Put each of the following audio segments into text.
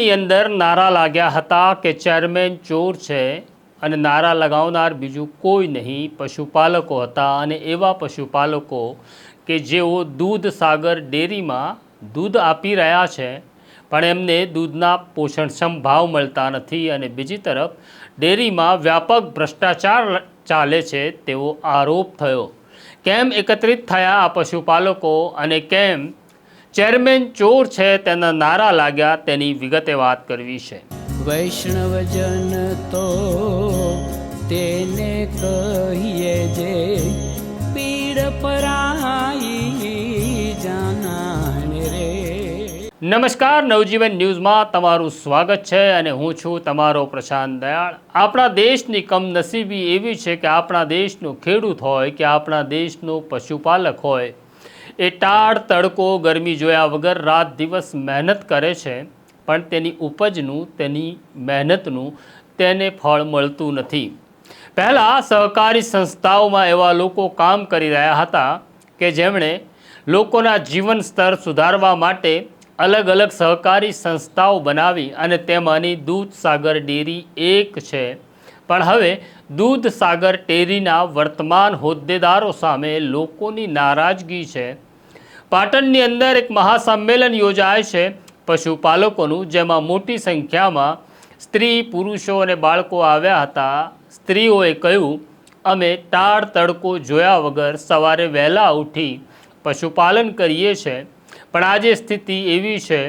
પાટણની અંદર નારા લાગ્યા હતા કે ચેરમેન ચોર છે અને નારા લગાવનાર બીજું કોઈ નહીં, પશુપાલકો હતા અને એવા પશુપાલકો કે જેઓ દૂધ સાગર ડેરીમાં દૂધ આપી રહ્યા છે, પણ એમને દૂધના પોષણક્ષમ ભાવ મળતા નથી અને બીજી તરફ ડેરીમાં વ્યાપક ભ્રષ્ટાચાર ચાલે છે તેવો આરોપ થયો. કેમ એકત્રિત થયા આ પશુપાલકો અને કેમ ચેરમેન ચોર છે તેના નારા લાગ્યા તેની વિગતે વાત કરવી છે. વૈષ્ણવજન તો તેને કહીએ જે પીડ પરાઈ જાનાને રે. નમસ્કાર નવજીવન ન્યૂઝમાં તમારું સ્વાગત છે અને હું છું તમારો પ્રશાંત દયાળ. આપણા દેશની કમનસીબી એવી છે કે આપણા દેશનો ખેડૂત હોય કે આપણા દેશનો પશુપાલક હોય. એ ટાળ તડકો ગરમી જોયા વગર રાત દિવસ મહેનત કરે છે, પણ તેની ઉપજનું, તેની મહેનતનું તેને ફળ મળતું નથી. પહેલાં સહકારી સંસ્થાઓમાં એવા લોકો કામ કરી રહ્યા હતા કે જેમણે લોકોના જીવન સ્તર સુધારવા માટે અલગ અલગ સહકારી સંસ્થાઓ બનાવી અને તેમાંની દૂધ સાગર ડેરી એક છે. પણ હવે દૂધ સાગર ડેરીના વર્તમાન હોદ્દેદારો સામે લોકોની નારાજગી છે. પાટણની અંદર એક મહાસંમેલન યોજાય છે પશુપાલકોનું, જેમાં મોટી સંખ્યામાં સ્ત્રી, પુરુષો અને બાળકો આવ્યા હતા. સ્ત્રીઓએ કહ્યું, અમે ટાળ તડકો જોયા વગર સવારે વહેલા ઉઠી પશુપાલન કરીએ છીએ પણ આજે સ્થિતિ એવી છે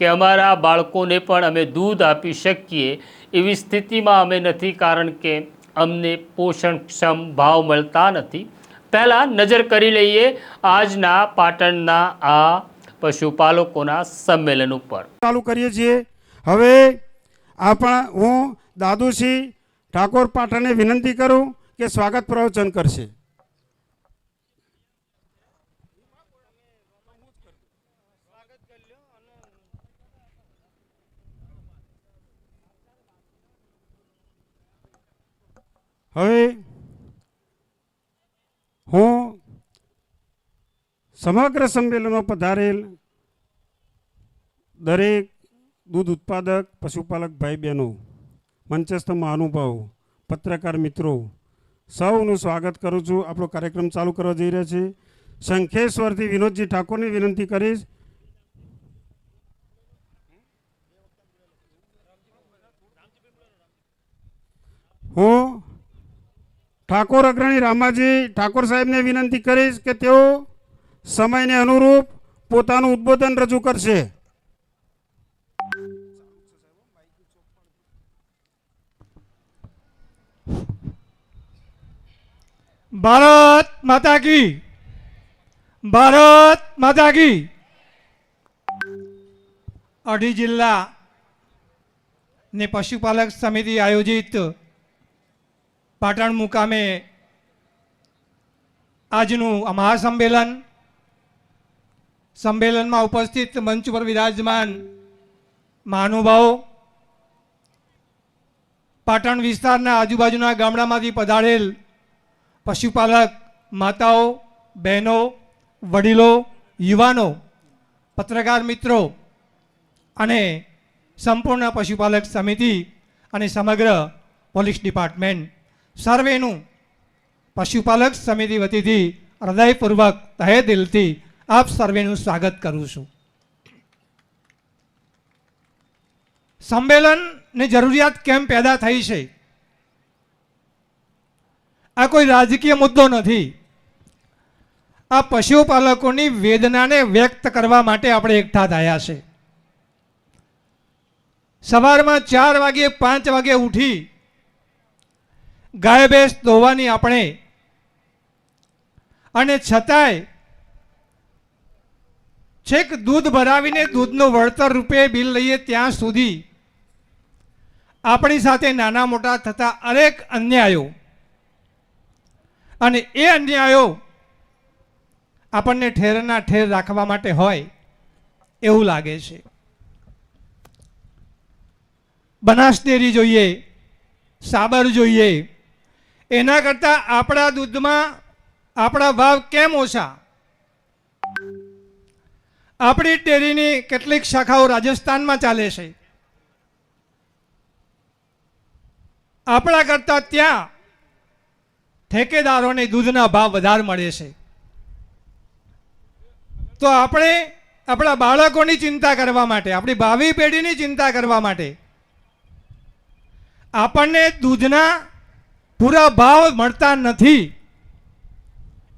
કે અમારા બાળકોને પણ અમે દૂધ આપી શકીએ. એવી સ્થિતિમાં અમે નથી કારણ કે અમને પોષણક્ષમ ભાવ મળતા નથી. પહેલાં નજર કરી લઈએ આજના પાટણના આ પશુપાલકોના સંમેલન ઉપર. ચાલુ કરીએ છીએ. હવે આપણા હું દાદુસિંહ ઠાકોર પાટણને વિનંતી કરું કે સ્વાગત પ્રવચન કરશે. હવે હું સમગ્ર સંમેલનમાં પધારેલ દરેક દૂધ ઉત્પાદક, પશુપાલક ભાઈ બહેનો મંચસ્થ મહાનુભાવો, પત્રકાર મિત્રો, સૌનું સ્વાગત કરું છું. આપણો કાર્યક્રમ ચાલુ કરવા જઈ રહ્યા છે. શંખેશ્વરથી વિનોદજી ઠાકોરની વિનંતી કરીશ. હું ઠાકોર અગ્રણી રામાજી ઠાકોર સાહેબને વિનંતી કરીશ કે તેઓ સમયને અનુરૂપ પોતાનું ઉદ્બોધન રજૂ કરશે. ભારત માતા કી. ભારત માતા કી. અઢી જિલ્લા ને પશુપાલક સમિતિ આયોજિત પાટણ મુકામે આજનું મહાસંમેલન સંમેલનમાં ઉપસ્થિત મંચ પર વિરાજમાન મહાનુભાવો, પાટણ વિસ્તારના આજુબાજુના ગામડામાંથી પધારેલ પશુપાલક, માતાઓ, બહેનો, વડીલો, યુવાનો, પત્રકાર મિત્રો અને સંપૂર્ણ પશુપાલક સમિતિ અને સમગ્ર પોલીસ ડિપાર્ટમેન્ટ. સર્વેનું પશુપાલક સમિતિ વતીથી હૃદયપૂર્વક તહે દિલથી આપ સર્વેનું સ્વાગત કરું છું. સંમેલનની જરૂરિયાત કેમ પેદા થઈ છે? આ કોઈ રાજકીય મુદ્દો નથી. આ પશુપાલકોની વેદનાને વ્યક્ત કરવા માટે આપણે એકઠા થયા છે. સવારમાં ચાર વાગે પાંચ વાગે ઉઠી ગાય ભેંસ ધોવાની આપણે. અને છતાંય છેક દૂધ ભરાવીને દૂધનું વળતર રૂપે બિલ લઈએ ત્યાં સુધી. આપણી સાથે નાના મોટા થતા અનેક અન્યાયો. અને એ અન્યાયો આપણને ઠેરના ઠેર રાખવા માટે હોય એવું લાગે છે. બનાસ ડેરી જોઈએ, સાબર જોઈએ, એના કરતાં આપણા દૂધમાં આપણા ભાવ કેમ ઓછા? આપણી ડેરીની કેટલીક શાખાઓ રાજસ્થાનમાં ચાલે છે. આપણા કરતાં ત્યાં ઠેકેદારોને દૂધના ભાવ વધારે મળે છે. તો આપણે આપણા બાળકોની ચિંતા કરવા માટે, આપણી ભાવિ પેઢીની ચિંતા કરવા માટે આપણને દૂધના પૂરા ભાવ મળતા નથી.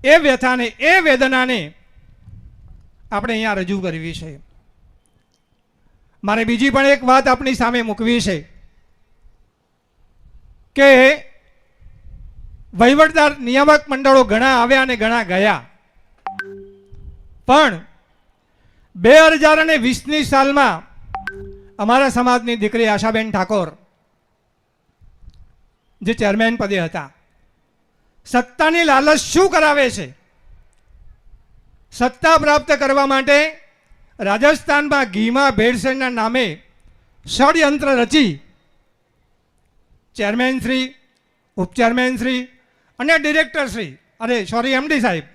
એ વ્યથાને, એ વેદનાને આપણે અહીંયા રજૂ કરવી છે. મારે બીજી પણ એક વાત આપણી સામે મૂકવી છે કે વહીવટદાર નિયામક મંડળો ઘણા આવ્યા અને ઘણા ગયા. પણ બે હજાર અને વીસની સાલમાં અમારા સમાજની દીકરી આશાબેન ઠાકોર, જે ચેરમેન પદે હતા, સત્તાની લાલચ શું કરાવે છે? સત્તા પ્રાપ્ત કરવા માટે રાજસ્થાનમાં ઘીમા ભેળસેળના નામે ષડયંત્ર રચી ચેરમેન શ્રી, ઉપચેરમેન શ્રી અને ડિરેક્ટર શ્રી, અરે સોરી એમડી સાહેબ,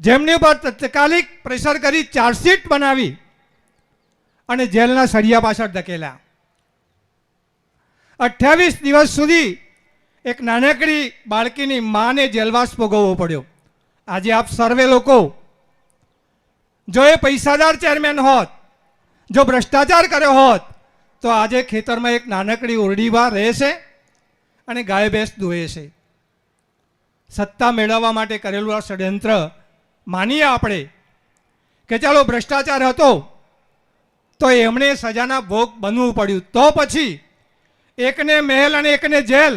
જેમની ઉપર તત્કાલિક પ્રેશર કરી ચાર્જશીટ બનાવી અને જેલના સળિયા પાછળ ધકેલા અઠ્યાવીસ દિવસ સુધી એક નાનકડી બાળકીની માને જેલવાસ ભોગવવો પડ્યો. આજે આપ સર્વે લોકો જો એ પૈસાદાર ચેરમેન હોત, જો ભ્રષ્ટાચાર કર્યો હોત, તો આજે ખેતરમાં એક નાનકડી ઓરડીમાં રહે છે અને ગાય ભેંસ દોહે છે. સત્તા મેળવવા માટે કરેલું આ ષડયંત્ર માનીએ આપણે કે ચાલો ભ્રષ્ટાચાર હતો, તો એમણે સજાના ભોગ બનવું પડ્યું. તો પછી એકને મહેલ અને એકને જેલ,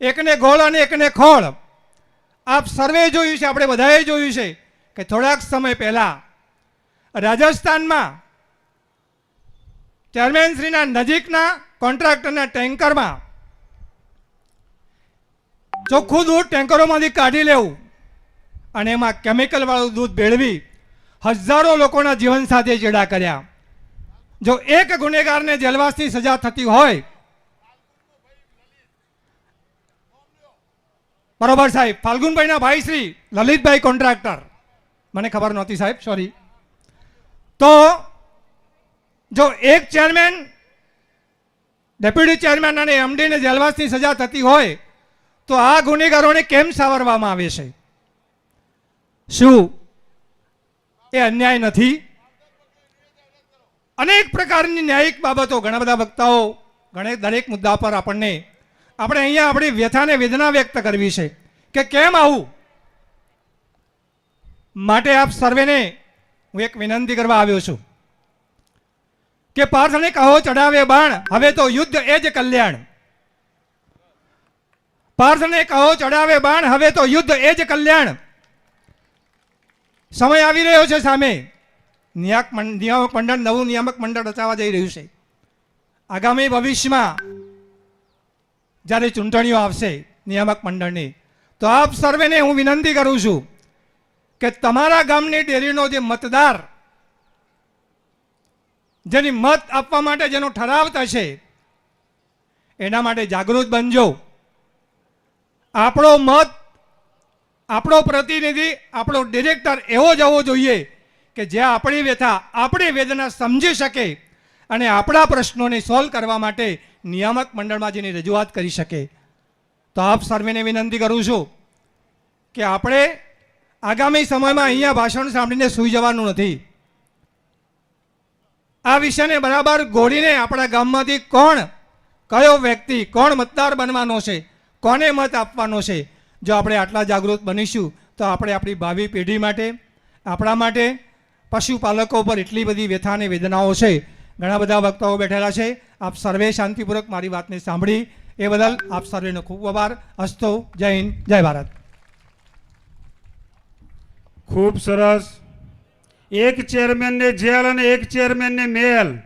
એકને ગોળ અને એકને ખોળ, આપ સર્વે જોયું છે, આપણે બધાએ જોયું છે. કે થોડાક સમય પહેલા રાજસ્થાનમાં ચેરમેનશ્રીના નજીકના કોન્ટ્રાક્ટરના ટેન્કરમાં ચોખ્ખું દૂધ ટેન્કરોમાંથી કાઢી લેવું અને એમાં કેમિકલવાળું દૂધ ભેળવી હજારો લોકોના જીવન સાથે ચેડા કર્યા. જો એક ગુનેગારને જેલવાસની સજા થતી હોય, બરોબર સાહેબ, ફાલ્ગુનભાઈના ભાઈ શ્રી લલિતભાઈ કોન્ટ્રાક્ટર. મને ખબર નહોતી સાહેબ સોરી તો, જો એક ચેરમેન ડેપ્યુટી ચેરમેન અને એમડીને જેલવાસની સજા થતી હોય, તો આ ગુનેગારોને કેમ સાવરવામાં આવે છે? શું? એ અન્યાય નથી? અનેક પ્રકારની ન્યાયિક બાબતો ઘણા બધા વક્તાઓ, ઘણે દરેક મુદ્દા પર આપણને, આપણે અહીંયા આપણી વ્યથાને વેદના વ્યક્ત કરવી છે કે કેમ આવું? માટે આપ સર્વેને હું એક વિનંતી કરવા આવ્યો છું કે પાર્થને કહો ચડાવે બાણ, હવે તો યુદ્ધ એ જ કલ્યાણ. પાર્થને કહો ચડાવે બાણ, હવે તો યુદ્ધ એ જ કલ્યાણ. સમય આવી રહ્યો છે સામે. નિયામક નિયામક મંડળ, નવું નિયામક મંડળ રચાવા જઈ રહ્યું છે. આગામી ભવિષ્યમાં જ્યારે ચૂંટણીઓ આવશે નિયામક મંડળની, તો આપ સર્વેને હું વિનંતી કરું છું કે તમારા ગામની ડેરીનો જે મતદાર, જેની મત આપવા માટે જેનો ઠરાવ થશે, એના માટે જાગૃત બનજો. આપણો મત, આપણો પ્રતિનિધિ, આપણો ડિરેક્ટર એવો જ હોવો જોઈએ કે જે આપણી વ્યથા, આપણી વેદના સમજી શકે અને આપણા પ્રશ્નોને સોલ્વ કરવા માટે નિયામક મંડળમાં જેની રજૂઆત કરી શકે. તો આપ સર્વેને વિનંતી કરું છું કે આપણે આગામી સમયમાં અહીંયા ભાષણ સાંભળીને સૂઈ જવાનું નથી. આ વિષયને બરાબર ઘોડીને આપણા ગામમાંથી કોણ, કયો વ્યક્તિ, કોણ મતદાર બનવાનો છે, કોને મત આપવાનો છે, જો આપણે આટલા જાગૃત બનીશું, તો આપણે આપણી ભાવિ પેઢી માટે, આપણા માટે, પશુપાલકો પર એટલી બધી વ્યથા અને વેદનાઓ છે. ઘણા બધા વક્તાઓ બેઠેલા છે. આપ સર્વે શાંતિપૂર્વક મારી વાતને સાંભળી. એ બદલ આપ સર્વેનો ખૂબ આભાર. હસ્તો, જય હિન્દ, જય ભારત. ખૂબ સરસ. એક ચેરમેનને જેલ અને એક ચેરમેનને મેલ.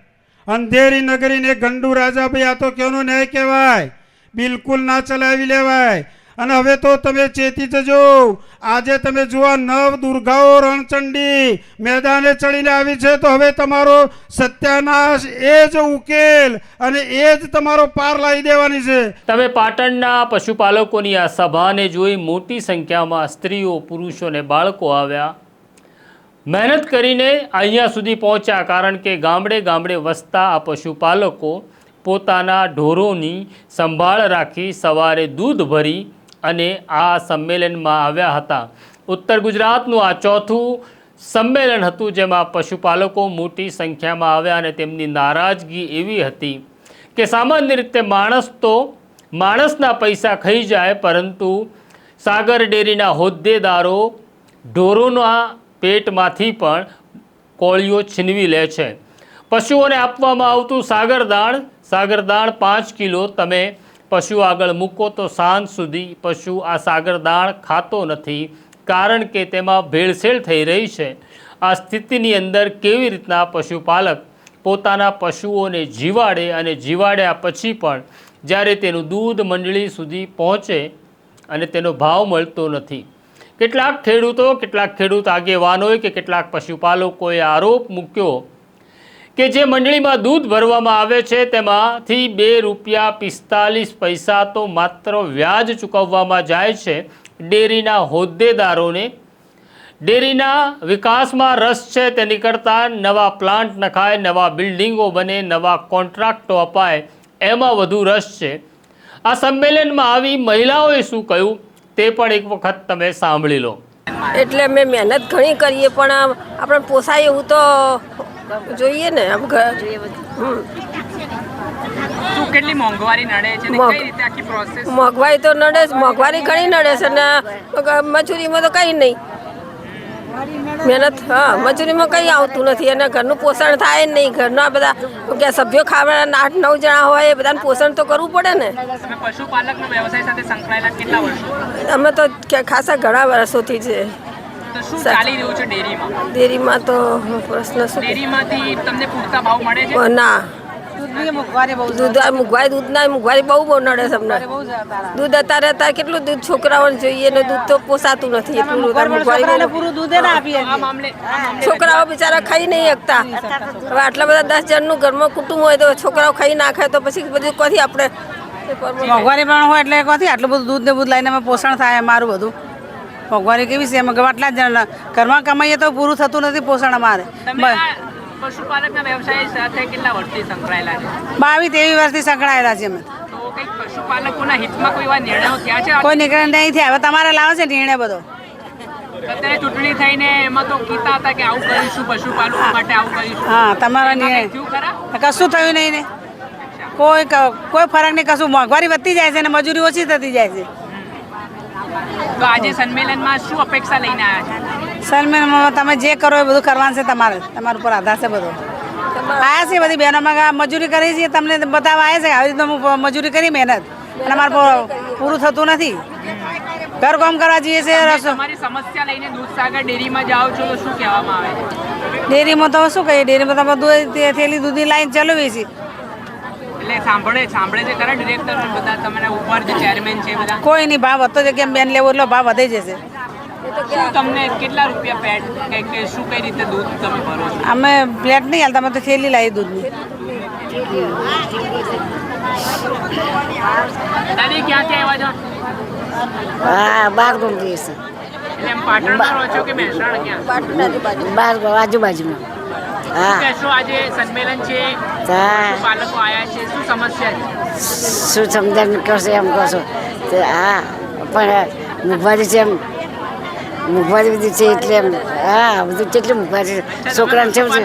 અંધેરી નગરીને ગંડુ રાજા ભાઈ આ તો કેનો ન્યાય કહેવાય? બિલકુલ ના ચલાવી લેવાય. અને હવે તો તમે ચેતી જજો આજે તમે જુઓ નવ દુર્ગાઓ રણચંડી મેદાને ચડીને આવી છે. તો હવે તમારો સત્યાનાશ એ જ ઉકેલ અને એ જ તમારો પાર લાવી દેવાની છે. તમે પાટણના પશુપાલકોની આ સભાને જોઈ મોટી સંખ્યામાં સ્ત્રીઓ, પુરુષો અને બાળકો આવ્યા. મહેનત કરીને અહીંયા સુધી પહોંચ્યા કારણ કે ગામડે ગામડે વસતા આ પશુપાલકો પોતાના ઢોરોની સંભાળ રાખી સવારે દૂધ ભરી અને આ સંમેલનમાં આવ્યા હતા. ઉત્તર ગુજરાતનું આ ચોથું સંમેલન હતું, જેમાં પશુપાલકો મોટી સંખ્યામાં આવ્યા અને તેમની નારાજગી એવી હતી કે સામાન્ય રીતે માણસ તો માણસના પૈસા ખાઈ જાય, પરંતુ સાગર ડેરીના હોદ્દેદારો ઢોરોના પેટમાંથી પણ કોળીઓ છીનવી લે છે. પશુઓને આપવામાં આવતું સાગરદાણ સાગરદાણ પાંચ કિલો, તમે પશુ આગળ મૂકો તો સાંજ સુધી પશુ આ સાગરદાણ ખાતો નથી, કારણ કે તેમાં ભેળસેળ થઈ રહી છે. આ સ્થિતિની અંદર કેવી રીતના પશુપાલક પોતાના પશુઓને જીવાડે અને જીવાડ્યા પછી પણ જ્યારે તેનું દૂધ મંડળી સુધી પહોંચે અને તેનો ભાવ મળતો નથી. કેટલાક ખેડૂતો, કેટલાક ખેડૂત આગેવાનોએ કે કેટલાક પશુપાલકોએ આરોપ મૂક્યો કે જે મંડળીમાં દૂધ ભરવામાં આવે છે, તેમાંથી બે રૂપિયા પિસ્તાલીસ પૈસા તો માત્ર વ્યાજ ચૂકવવામાં જાય છે. ડેરીના હોદ્દેદારોને ડેરીના વિકાસમાં રસ છે, તેની કરતાં નવા પ્લાન્ટ નખાય, નવા બિલ્ડિંગો બને, નવા કોન્ટ્રાક્ટો અપાય, એમાં વધુ રસ છે. આ સંમેલનમાં આવી મહિલાઓએ શું કહ્યું તે પણ એક વખત તમે સાંભળી લો. એટલે અમે મહેનત ઘણી કરીએ, પણ આપણે પોસાય એવું તો જોઈએ ને આમ ઘર કેટલી મોંઘવારી નડે છે કઈ રીતે આખી પ્રોસેસ મોંઘવારી તો નડે જ મોંઘવારી ઘણી નડે છે ને મજૂરીમાં તો કંઈ નહીં. મહેનત હા મજૂરીમાં કંઈ આવતું નથી અને ઘરનું પોષણ થાય જ નહીં. ઘરના બધા કે સભ્યો ખાવાના આઠ નવ જણા હોય એ બધાને પોષણ તો કરવું પડે ને. પશુપાલકનો વ્યવસાય સાથે સંકળાયેલા કેટલા વર્ષો? અમે તો ખાસા ઘણા વર્ષોથી છે. તો શું ચાલી રહ્યું છે ડેરીમાં? ડેરીમાં તો પ્રશ્ન શું ડેરીમાંથી તમને પૂરતા ભાવ મળે છે? ના. દૂધ આ મોંઘવારી બહુ બહુ નડે છે અમને. દૂધ અત્યારે અત્યારે કેટલું દૂધ છોકરાઓને જોઈએ ને દૂધ તો પોસાતું નથી. છોકરાઓ બિચારા ખાઈ નહીં શકતા. હવે આટલા બધા દસ જણનું ઘરમાં કુટુંબ હોય તો છોકરાઓ ખાઈ નાખે તો પછી બધું કોથી આપણે? મોંઘવારી પણ હોય એટલે કોથી આટલું બધું દૂધ ને બધું લઈને પોષણ થાય મારું બધું. મોંઘવારી કેવી છે? અમે આટલા જ ઘરમાં કમાઈએ તો પૂરું થતું નથી પોષણ અમારે. પશુપાલકના વ્યવસાય સાથે કેટલા વર્ષથી સંકળાયેલા છે? બાવીસ તેવી વર્ષથી સંકળાયેલા છીએ અમે. પશુપાલકોના હિતમાં કોઈ એવા નિર્ણયો થયા છે? કોઈ નીકળે નહીં થયા. હવે તમારે લાવે છે નિર્ણય બધો. અત્યારે ચૂંટણી થઈને એમાં તો કીધા હતા કે આવું કરીશું પશુપાલકો માટે આવું કરીશું. હા તમારા નિર્ણય. કશું થયું નહીં ને. કોઈ કોઈ ફરક નહીં કશું મોંઘવારી વધતી જાય છે ને મજૂરી ઓછી થતી જાય છે. તો આજે સંમેલનમાં શું અપેક્ષા લઈને આવ્યા છે? સંમેલનમાં તમે જે કરો એ બધું કરવાનું છે તમારે. તમારા ઉપર આધાર છે બધો. આવ્યા છે બધી બહેનોમાં મજૂરી કરી છે તમને બતાવવા આવ્યા છે આવી રીતે હું મજૂરી કરી મહેનત. અને અમારે પૂરું થતું નથી. ઘર કામ કરવા જઈએ છે તમારી સમસ્યા લઈને દૂધસાગર ડેરીમાં જાઓ છો તો શું કહેવામાં આવે ડેરીમાં તો શું કહીએ? ડેરીમાં તો બધું થેલી દૂધની લાઈન ચલાવીએ છે. એટલે સાંભળે સાંભળે છે ખરા ડિરેક્ટર બધા તમને ઉપર જે ચેરમેન છે બધા? કોઈ નહીં ભાવ વધતો છે કેમ બેન લેવો એટલો ભાવ વધે જશે તમને કેટલા રૂપિયા પેટ કે કે શું કઈ રીતે દૂધ તમે ભરો અમે પ્લેટ નહીં હાલતા અમે તો થેલી લાવી દૂધની. દાદી ક્યાંથી આવ્યા છો? હા બાર ગમતી છે. એમ પાટણમાં રહો છો કે મહેસાણા ક્યાં? બાર આજુબાજુમાં. કહેશો? આજે સંમેલન છે. હા પાલકો છે. શું સમસ્યા છે? શું સમજણ કરશે એમ કહો હા પણ મોંઘવારી છે એમ. મોંઘવારી બધી છે એટલે એમ. હા બધું કેટલી મોંઘવારી છે. છોકરાને છે?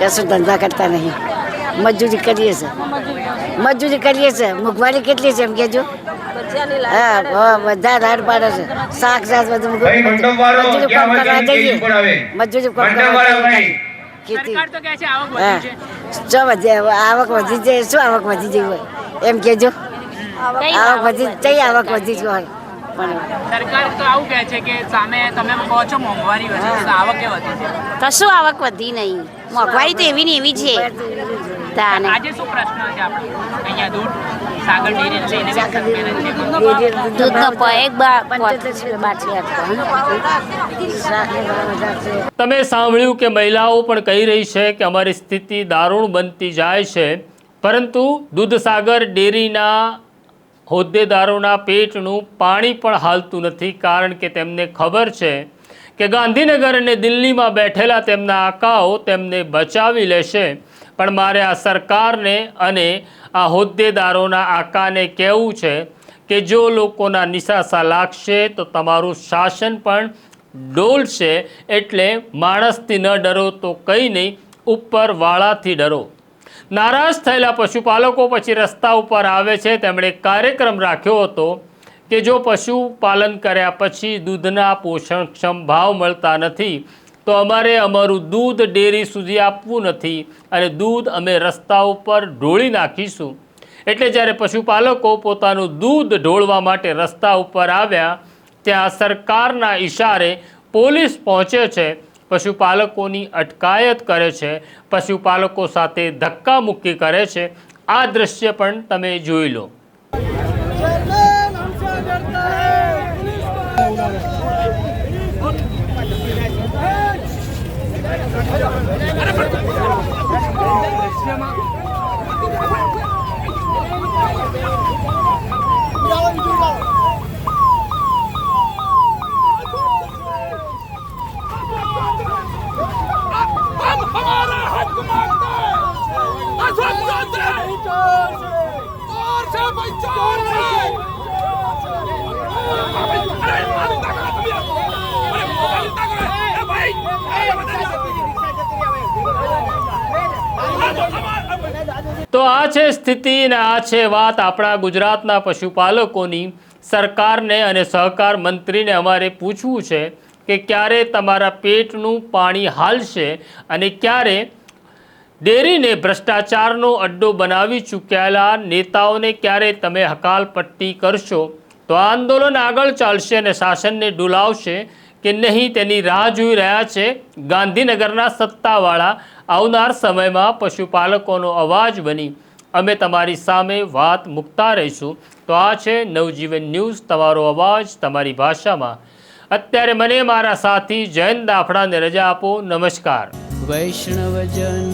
કશું ધંધા કરતા નહીં. મજૂરી કરીએ છે મજૂરી કરીએ છે મોંઘવારી કેટલી છે એમ કહેજો. હા હા, બધા રાડ પાડે છે. શાક શાક બધું મજૂરી કામ કરવા જઈએ? મજૂરી કામ કરવા વાળા જઈએ. ભાઈ. ખેતી સરકાર તો કહે છે આવક હા. વધી શું વધી આવક વધી જાય શું આવક વધી જઈ હોય? એમ કહેજો. આવક વધી કઈ આવક વધી જ હોય સરકાર તો આવું કહે છે કે સામે તમે કહો છો મોંઘવારી વધી આવકે વધી છે. કશું આવક વધી નહીં. મોંઘવારી તો એવી ને એવી છે. તાને આજે શું પ્રશ્ન છે આપણો? અહીંયા દૂધ સાગર ડેરી લઈને બી સંમેલન છે દૂધનો એક બાર છે તમે સાંભળ્યું કે મહિલાઓ પણ કહી રહી છે કે અમારી સ્થિતિ દારૂણ બનતી જાય છે પરંતુ દૂધસાગર ડેરીના હોદ્દેદારોના પેટનું પાણી પણ હાલતું નથી કારણ કે તેમને ખબર છે કે ગાંધીનગર અને દિલ્હીમાં બેઠેલા તેમના આકાઓ તેમને બચાવી લેશે. પણ મારે આ સરકારને અને આ હોદ્દેદારોના આકાને કહેવું છે કે જો લોકોના નિશાસા લાગશે તો તમારું શાસન પણ ડોલશે એટલે માણસથી ન ડરો તો કંઈ નહીં ઉપર વાળાથી ડરો. નારાજ થયેલા પશુપાલકો પછી રસ્તા ઉપર આવે છે. તેમણે કાર્યક્રમ રાખ્યો હતો કે જો પશુપાલન કર્યા પછી દૂધના પોષણક્ષમ ભાવ મળતા નથી તો અમારે અમારું દૂધ ડેરી સુધી આપવું નથી અને દૂધ અમે રસ્તા ઉપર ઢોળી નાખીશું. એટલે જ્યારે પશુપાલકો પોતાનું દૂધ ઢોળવા માટે રસ્તા ઉપર આવ્યા, ત્યાં સરકારના ઈશારે પોલીસ પહોંચે છે, પશુપાલકોની અટકાયત કરે છે, પશુપાલકો સાથે ધક્કા મુક્કી કરે છે. આ દ્રશ્ય પણ તમે જોઈ લો. તો આ છે સ્થિતિ અને આ છે વાત આપણા ગુજરાતના પશુપાલકોની. સરકારને અને સહકાર મંત્રીને અમારે પૂછવું છે કે ક્યારે તમારા પેટનું પાણી હાલશે અને ક્યારે ડેરીને ભ્રષ્ટાચારનો અડ્ડો બનાવી ચૂકેલા નેતાઓને ક્યારે તમે હકાલપટ્ટી કરશો? તો આંદોલન આગળ ચાલશે અને શાસનને ડુલાવશે કે નહીં તેની રાહ જોઈ રહ્યા છે ગાંધીનગરના સત્તાવાળા. આવનાર સમયમાં પશુપાલકોનો અવાજ બની. અમે તમારી સામે વાત મૂકતા રહીશું. તો આ છે નવજીવન ન્યૂઝ, તમારો અવાજ તમારી ભાષામાં. અત્યારે મને મારા સાથી જયંત દાફડાને રજા આપો. નમસ્કાર. વૈષ્ણવજન